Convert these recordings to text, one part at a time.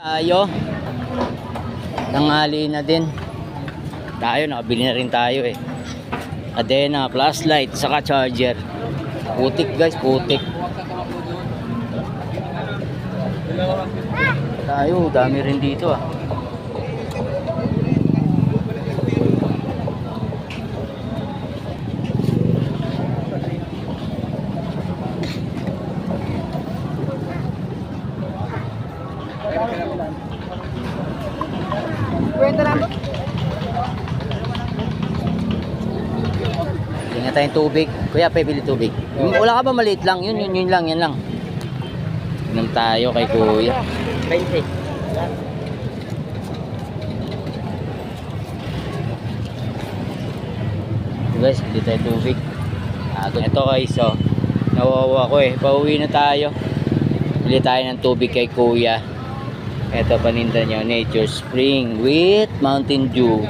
Tayo. Nangali na din. Tayo, nakabili na rin tayo eh. Adena, flashlight, saka charger. Putik guys, putik. Tayo, dami rin dito ah. Kwenta lang. Tingnan tayong tubig. Kuya, pabili tubig. Wala ka ba maliit lang? Yun, yun, yun lang, yan lang. Inom tayo kay kuya. 20. Guys, bili tayo tubig. Ah, ito guys, oh. Nawawa ko eh. Pauwi na tayo. Bili tayo ng tubig kay kuya. Ito paninda niya, Nature Spring with Mountain Dew.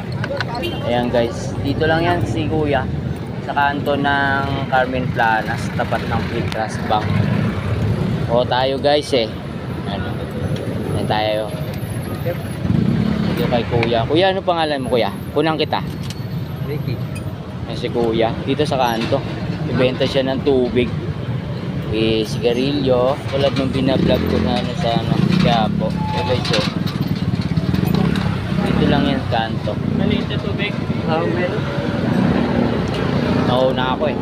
Ayan guys, dito lang yan si kuya. Sa kanto ng Carmen Planas, tapat ng Quick Trust Bank. O tayo guys eh. Ano? Ayan tayo. Dito kay kuya. Kuya, ano pangalan mo kuya? Kunang kita. Ricky. Yan si kuya. Dito sa kanto. Ibenta siya ng tubig. Eh, sigarilyo. Tulad ng binablog ko na ano sa ano. Quiapo. Oh. Dito lang yan kanto. Maliit na tubig. How meron? Nauna ako eh.